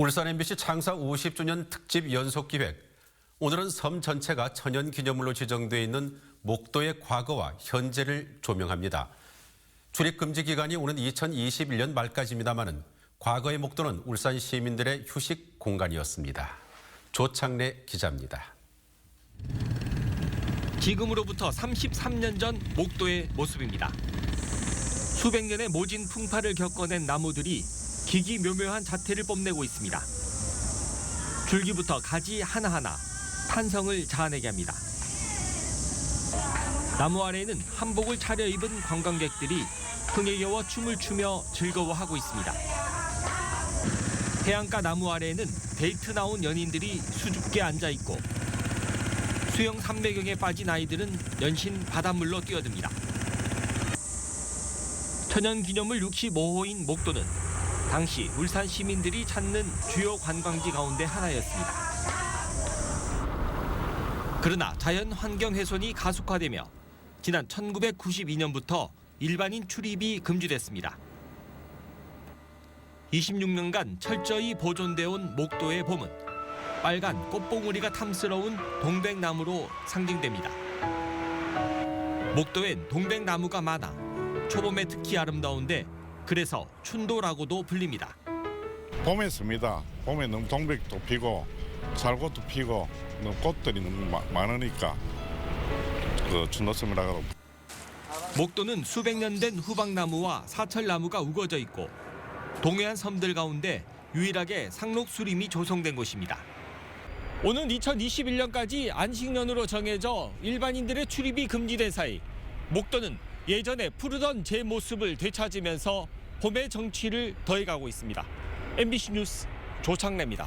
울산 MBC 창사 50주년 특집 연속 기획. 오늘은 섬 전체가 천연 기념물로 지정돼 있는 목도의 과거와 현재를 조명합니다. 출입 금지 기간이 오는 2021년 말까지입니다마는 과거의 목도는 울산 시민들의 휴식 공간이었습니다. 조창래 기자입니다. 지금으로부터 33년 전 목도의 모습입니다. 수백 년의 모진 풍파를 겪어낸 나무들이 기기묘묘한 자태를 뽐내고 있습니다. 줄기부터 가지 하나하나 탄성을 자아내게 합니다. 나무 아래에는 한복을 차려입은 관광객들이 흥에 겨워 춤을 추며 즐거워하고 있습니다. 해안가 나무 아래에는 데이트 나온 연인들이 수줍게 앉아 있고 수영 300경에 빠진 아이들은 연신 바닷물로 뛰어듭니다. 천연 기념물 65호인 목도는 당시 울산 시민들이 찾는 주요 관광지 가운데 하나였습니다. 그러나 자연 환경 훼손이 가속화되며 지난 1992년부터 일반인 출입이 금지됐습니다. 26년간 철저히 보존되어 온 목도의 봄은 빨간 꽃봉오리가 탐스러운 동백나무로 상징됩니다. 목도엔 동백나무가 많아 초봄에 특히 아름다운데 그래서 춘도라고도 불립니다. 봄에 씁니다. 봄에 너무 동백도 피고 살꽃도 피고 너무 꽃들이 너무 마- 많으니까 그 춘노섬이라고 목도는 수백 년 된 후박나무와 사철나무가 우거져 있고 동해안 섬들 가운데 유일하게 상록수림이 조성된 곳입니다. 오는 2021년까지 안식년으로 정해져 일반인들의 출입이 금지된 사이 목도는 예전에 푸르던 제 모습을 되찾으면서 봄의 정취를 더해가고 있습니다. MBC 뉴스 조창래입니다.